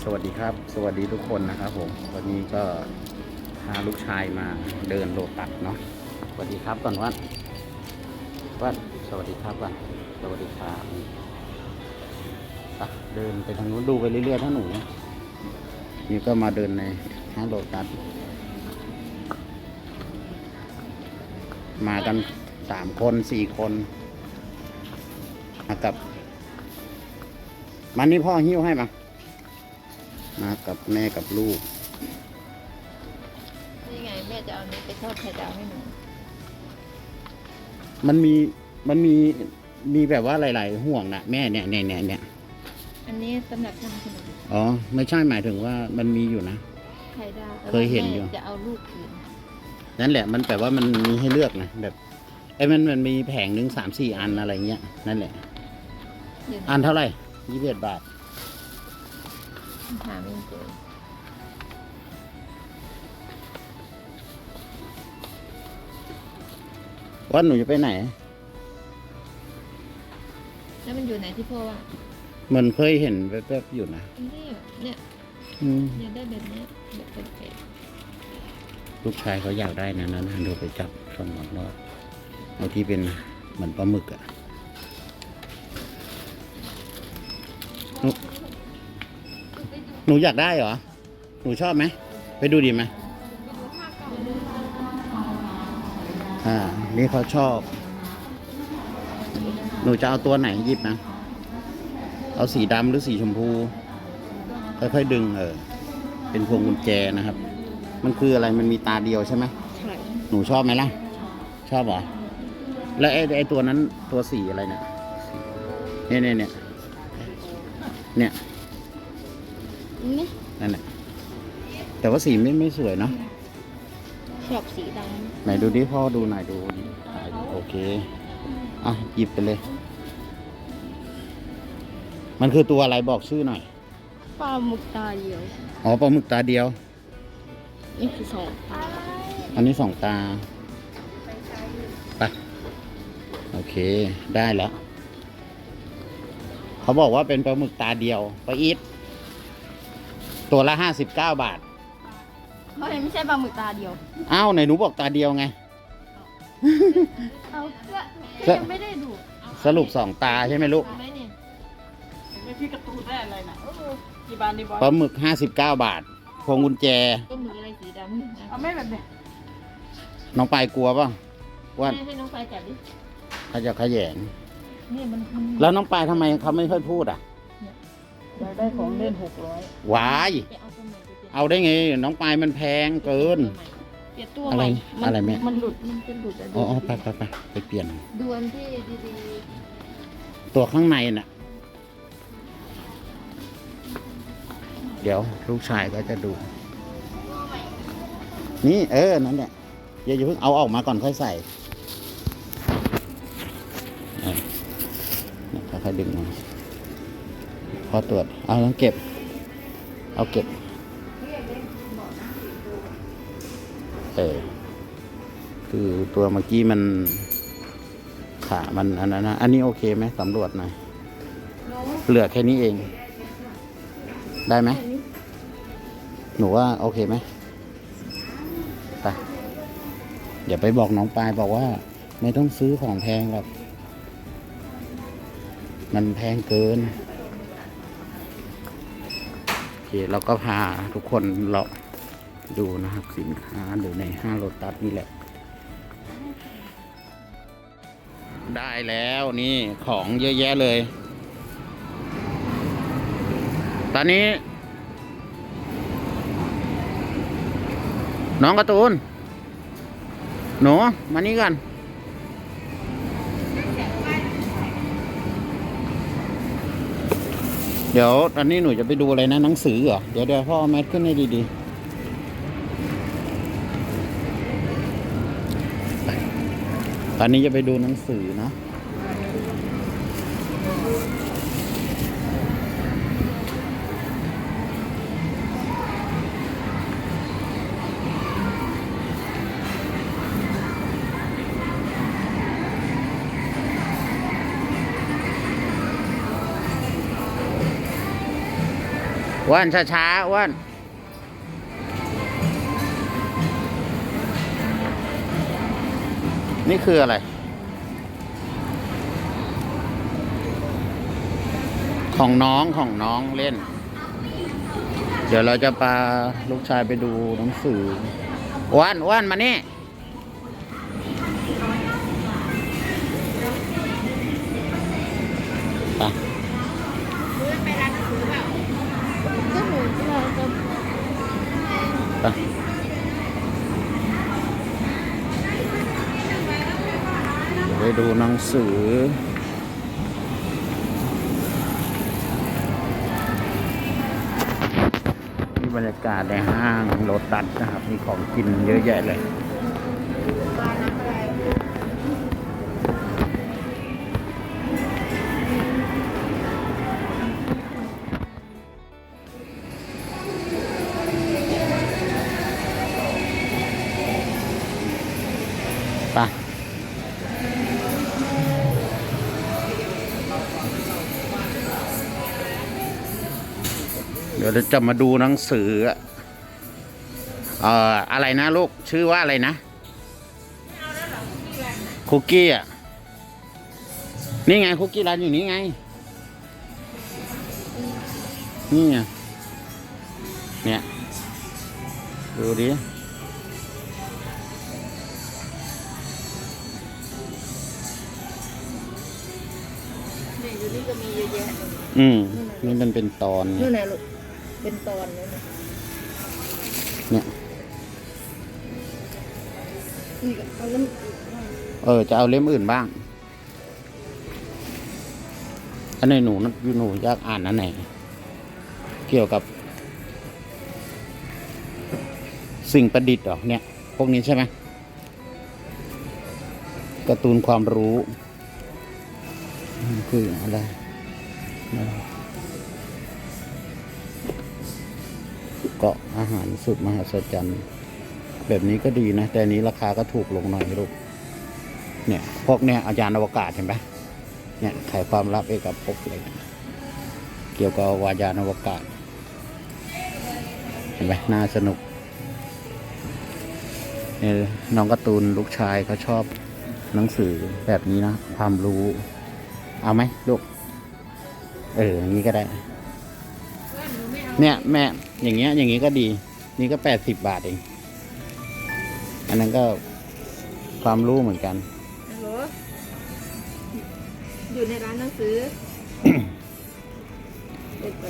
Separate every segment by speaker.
Speaker 1: สวัสดีครับ สวัสดีทุกคนนะครับผม วันนี้ก็พาลูกชายมาเดินโลตัสเนาะ สวัสดีครับก่อนวัดวัดสวัสดีครับวัดสวัสดีครับเดินไปทางนู้นดูไปเรื่อยๆถ้าหนูนี่ก็มาเดินในห้างโลตัสมากันสามคนสี่คนมากับ มันนี่พ่อหิ้วให้มา มากับแม่กับลูก
Speaker 2: นี่ไงแม่จะเอานี้ไปทอดไข่ดาวให้หนู
Speaker 1: มันมีมันมีมีแบบว่าหลาย ๆ ห่วงนะแม่เนี่ยเนี่ยเนี่ยเนี่ย
Speaker 2: อันนี้สำหรับทำขนม
Speaker 1: อ๋อ ไม่ใช่หมายถึงว่ามันมีอยู่นะ
Speaker 2: ไข่ดาวแต่
Speaker 1: เคยเห็นอยู่
Speaker 2: แม่จะเอาลูกอื่น
Speaker 1: นั่นแหละมันแปลว่ามันมีให้เลือกนะแบบไอ้มันมันมีแผงหนึ่งสามสี่อันอะไรเงี้ยนั่นแหละ
Speaker 2: เดี๋ยว
Speaker 1: อันเท่าไหร่ยี่สิบเอ็ดบาท
Speaker 2: หาไม่เจอ
Speaker 1: ว่าหนูจะไปไหน
Speaker 2: แล้วมันอยู่ไหนที่พ่อว่า
Speaker 1: เหมันเคยเห็นแวบๆอยู่นะ
Speaker 2: นี่เนี่ย
Speaker 1: อืม
Speaker 2: เนี่ยได้แบบเนี้ยแบบเป็ด
Speaker 1: ลูกชายเขาอยากได้นะนั้นนะดูไปจับสองรอบเอาที่เป็นเหมือนปลาหมึกอะหนู หนูอยากได้เหรอ หนูชอบไหม ไปดูดีไหมอ่า นี่เขาชอบ หนูจะเอาตัวไหนหยิบนะ เอาสีดำหรือสีชมพู ค่อยๆดึงเออ เป็นพวงกุญแจนะครับ มันคืออะไร มันมีตาเดียวใช่ไหม
Speaker 2: ๆใช่
Speaker 1: หนูชอบไหมล่ะ ชอบเหรอ แล้วไอ้ไอ้ตัวนั้นตัวสีอะไรเนี่ย เนี่ยเนี่ยเนี่ยเนี่ย
Speaker 2: นี่
Speaker 1: นั่นแหละแต่ว่าสีไม่ไม่สวยเนาะ
Speaker 2: ชอบสีด
Speaker 1: ไหนดูดิพ่อดูหน่อยดูถ่ายดูโอเค อะหยิบไปเลย มันคือตัวอะไรบอกชื่อหน่อยำ
Speaker 2: ปลาหมึกตาเดียว
Speaker 1: อ๋อปลาหมึกตาเดียว
Speaker 2: นี่คือสองตา
Speaker 1: อันนี้สองตาไปโอเคได้แล้ว เขาบอกว่าเป็นปลาหมึกตาเดียวปลาอีท ตัวละห้าสิบเก้าบาท
Speaker 2: เพราะไม่ใช่ปลาหมึกตาเดียว
Speaker 1: อ้าวไหนหนูบอกตาเดียวไง
Speaker 2: เอาก็
Speaker 1: ก็
Speaker 2: ยังไม่ได้ดู
Speaker 1: สรุปสองตาใช่ไหมลูก
Speaker 2: ไหมเนี่ย
Speaker 3: ไม่พี่การะตูนได้อะไรนะเออกี่บาทดีบอส
Speaker 1: ปลาหมึกห้าสิบเก้าบาท พวงกุญแจ
Speaker 2: ก็หมึกอะไรสีดำนี่นะ
Speaker 3: เอาไม่แบบเนี้ย
Speaker 1: น้องปายกลัวป่ะว่า
Speaker 2: ให้ให้น้องไฟจับดิ
Speaker 1: เขาจะขยง
Speaker 2: เนี่ยมันมัน
Speaker 1: แล้วน้องปายทำไมเขาไม่ค่อยพูดอะ
Speaker 3: อยากได้ของเล่นหกร้อยวา
Speaker 1: ย
Speaker 2: ไปเอาตัวใหม่ไปเปลี่ยน
Speaker 1: เอาได้ไง น้องปายมันแพงเกิน
Speaker 2: เปลี่ยนตัว
Speaker 1: อะ
Speaker 2: ให
Speaker 1: ไร
Speaker 2: ม่
Speaker 1: อะไรแม่
Speaker 2: มันหลุดมันจะหลุดอะ
Speaker 1: อ๋ออ๋อไปไปไปไปเปลี่ยน
Speaker 2: ดวนที่ดี
Speaker 1: ตัวข้างในน่ะ เดี๋ยวลูกชายก็จะดู นี่เออ นั่นแหละอย่าอย่าเพิ่งเอาออกมาก่อนค่อยใส่เออเนี่ยค่อยๆดึงมาพ อตรวจ เอาต้องเก็บ เอาเก็บ เออ คือตัวเมื่อกี้มันขามันอันนั้นนะอันนี้โอเคไหมสำรวจหน่อยเหลือแค่นี้เอง ได้ไหม หนูว่าโอเคไหมไปเดี๋ยวไปบอกน้องปายบอกว่า ไม่ต้องซื้อของแพงหรอก มันแพงเกิน คเราก็พาทุกคนเราดูนะครับสินค้าอยู่ในห้างโลตัสนี่แหละ ได้แล้วนี่ของเยอะแยะเลย ตอนนี้ น้องการ์ตูน หนูมานี่กัน เดี๋ยวตอนนี้หนูจะไปดูอะไรนะหนังสือเหรอ เดี๋ยวเดี๋ยวพ่อแมทขึ้นให้ดี ๆ ตอนนี้จะไปดูหนังสือนะ อ้วนช้าๆอ้วนนี่คืออะไร ของน้องของน้องเล่น เดี๋ยวเราจะพาลูกชายไปดูหนังสืออ้วนอ้วนมานี่ ไปดูหนังสือนี่บรรยากาศในห้างโลตัสนะครับ มีของกินเยอะแยะเลย เดี๋ยวเราจะมาดูหนังสืออะเอ่ออะไรนะลูกชื่อว่าอะไรนะคุกกี้อะนี่ไงคุกกี้ร้านอยู่นี่ไง นี่ไงเนี่ยดูดิ
Speaker 2: เนี่ยอยู่นี่ก็มีเยอะแยะเลย
Speaker 1: อืมนี่มันเป็นตอนไง
Speaker 2: นู่นน่ะลูก เป็นตอนเลยนะ
Speaker 1: เนี่ย
Speaker 2: นี่ก็เอาเล่ม
Speaker 1: เออ จะเอาเล่มอื่นบ้าง อันไหนหนูนะหนูอยากอ่านอันไหน เกี่ยวกับ สิ่งประดิษฐ์เหรอเนี่ย พวกนี้ใช่ไหมการ์ตูนความรู้มันคืออะไร เกาะอาหารสุดมหัศจรรย์ แบบนี้ก็ดีนะ แต่นี้ราคาก็ถูกลงหน่อยลูก เนี่ยพวกเนี่ยอาจารย์อวกาศเห็นไหมเนี่ยไขความลับเอกภพอะไรเนี่ยเกี่ยวกับวายานอวกาศ เห็นไหมน่าสนุกเนี่ยน้องการ์ตูนลูกชายเขาชอบหนังสือแบบนี้นะ ความรู้ เอาไหมลูก เอออย่างนี้ก็ได้ เนี่ยแม่ อย่างเงี้ย อย่างงี้ก็ดี นี่ก็แปดสิบบาทเอง อันนั้นก็ความรู้เหมือนกัน
Speaker 2: ฮัลโหลอยู่ในร้านหนังสือเปิดไป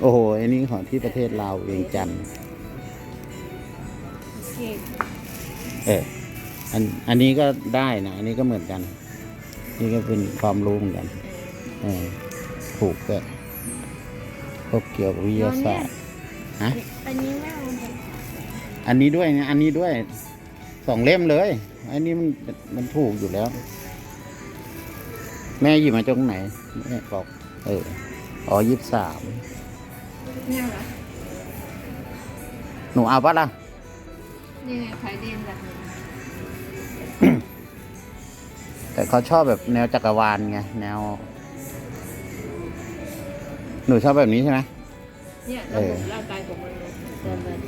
Speaker 1: โอ้โห อันนี้ของที่ประเทศลาวเวียงจันทร์
Speaker 2: โอเค
Speaker 1: เออ อัน อันนี้ก็ได้นะ อันนี้ก็เหมือนกัน นี่ก็เป็นความรู้เหมือนกัน เออ ถูกก็พวกเกี่ยวกับวิทยาศาสตร์ ฮะ
Speaker 2: อันนี้ไม่เอาแบบ
Speaker 1: อันนี้ด้วยนะอันนี้ด้วยสองเล่มเลย อันนี้มันมันถูกอยู่แล้ว แม่หยิบมาจากไหนแม่บอกเอออ๋อยี่สิบสาม
Speaker 2: เนี่ยเหรอ
Speaker 1: หนูเอาปะล่ะ
Speaker 2: นี่ไงขายเด่นแบบนี้
Speaker 1: แต่เขาชอบแบบแนวจักรวาลไงแนว หนูชอบแบบนี้ใช่ไหม
Speaker 2: เนี่ย
Speaker 1: เอ
Speaker 2: ระบ
Speaker 1: อ
Speaker 2: บร่างกายของมันเลยแต่แบบ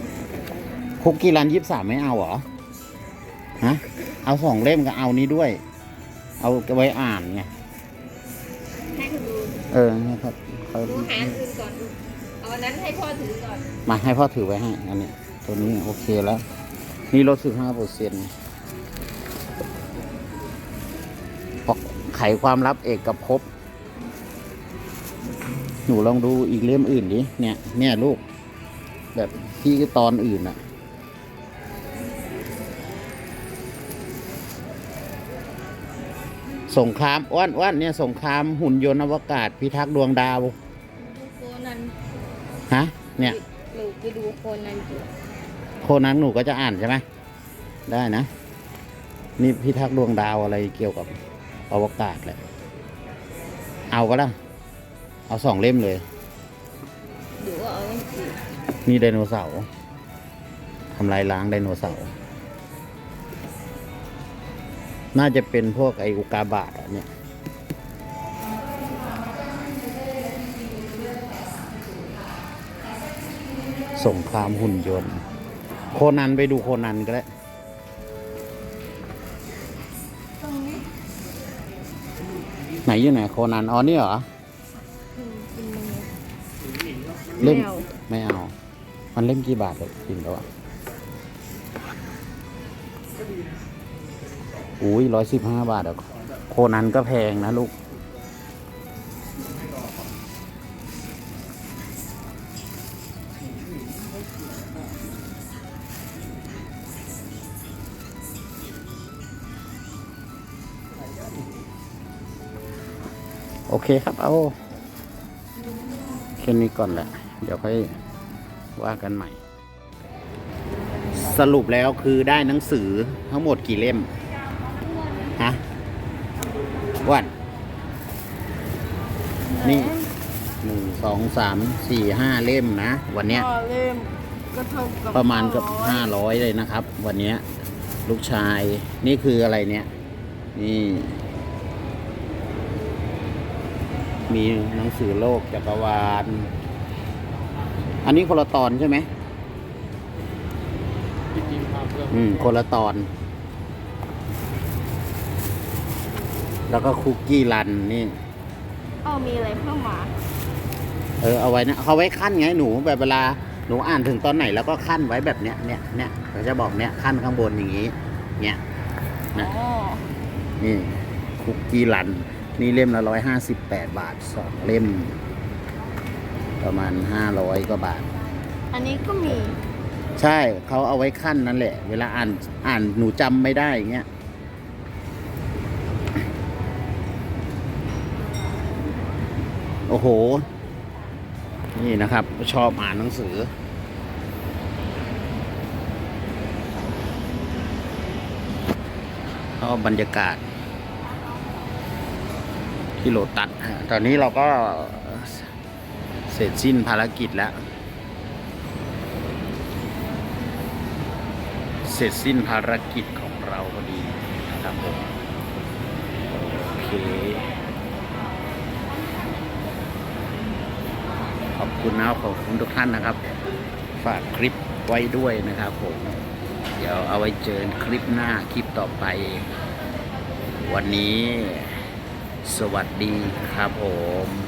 Speaker 1: คุกกี้รันยี่สิบสามไม่เอาเหรอ ฮะ เอาสองเล่มก็เอานี้ด้วย เอาไว้อ่านไง
Speaker 2: ให้คุณดู
Speaker 1: เออนะครับเขา
Speaker 2: ดูหาอันอื่นก่อนดูเอาอันนั้นให้พ่อถือก่อน
Speaker 1: มาให้พ่อถือไว้ให้ อันนี้ ตัวนี้โอเคแล้ว นี่ลดสิบห้าเปอร์เซ็นต์ไขความลับเอกกับภพ หนูลองดูอีกเล่มอื่นดิเนี่ยเนี่ยลูก แบบที่ตอนอื่นอะสงครามอ้วนอ้วนเนี่ยสงครามหุ่นยนต์อวกาศพิทักษ์ดวงดาว
Speaker 2: ดูโคนัน
Speaker 1: ฮะเนี่ย
Speaker 2: หนูไปดูโคนันอยู่
Speaker 1: โคนันหนูก็จะอ่านใช่ไหมได้นะ นี่พิทักษ์ดวงดาวอะไรเกี่ยวกับอวกาศแหละเอาก็ได้ เอาสองเล่มเลย
Speaker 2: หรือว่าเอาหนังสือ
Speaker 1: นี่ไดโนเสาร์ทำลายล้างไดโนเสาร์น่าจะเป็นพวกไออุกาบาตอะเนี่ย สงครามหุ่นยนต์ โคนันไปดูโคนันก็ได้
Speaker 2: ตรงนี้
Speaker 1: ไหนอยู่ไหนโคนันอ๋อนี่เหรอ
Speaker 2: คือ
Speaker 1: เล่ม
Speaker 2: ไม่เอา
Speaker 1: ไม่เอา มันเล่มกี่บาทเลยกินแล้วอะอุ้ยร้อยสิบห้าบาทอะโคนันก็แพงนะลูก โอเคครับ เอาแค่นี้ก่อนแหละ เดี๋ยวค่อยว่ากันใหม่ สรุปแล้วคือได้หนังสือทั้งหมดกี่เล่ม ฮะวันนี่หนึ่งสองสามสี่ห้าเล่มนะ วันเนี้ย
Speaker 2: พ่อเล่มก็เท่ากับ
Speaker 1: ประมาณกับ
Speaker 2: ร้อย
Speaker 1: ห้าร้อยเลยนะครับ วันเนี้ยลูกชายนี่คืออะไรเนี่ย นี่ มีหนังสือโลกจักรวาล อันนี้คนละตอนใช่ไหมอืมคนละตอน แล้วก็คุกกี้รันนี่
Speaker 2: อ้าวมีอะไรเพิ่มมา
Speaker 1: เออเอาไว้นะเขาไว้ขั้นไงหนูแบบเวลาหนูอ่านถึงตอนไหนแล้วก็ขั้นไว้แบบเนี้ยเนี้ยเนี้ยเขาจะบอกเนี้ยขั้นข้างบนอย่างงี้ เนี้ยนะ
Speaker 2: อ๋อ
Speaker 1: นี่คุกกี้รัน นี่เล่มละร้อยห้าสิบแปดบาทสองเล่ม ประมาณห้าร้อยกว่าบาท
Speaker 2: อันนี้ก็มี
Speaker 1: ใช่เขาเอาไว้ขั้นนั่นแหละ เวลาอ่านอ่านหนูจำไม่ได้อย่างเงี้ยโอ้โห นี่นะครับ ชอบอ่านหนังสือ ก็บรรยากาศ ที่โลตัสฮะตอนนี้เราก็ เสร็จสิ้นภารกิจแล้ว เสร็จสิ้นภารกิจของเราพอดีนะครับผมโอเค ขอบคุณนะขอบคุณทุกท่านนะครับ ฝากคลิปไว้ด้วยนะครับผม เดี๋ยวเอาไว้เจอคลิปหน้าคลิปต่อไป วันนี้สวัสดีครับผม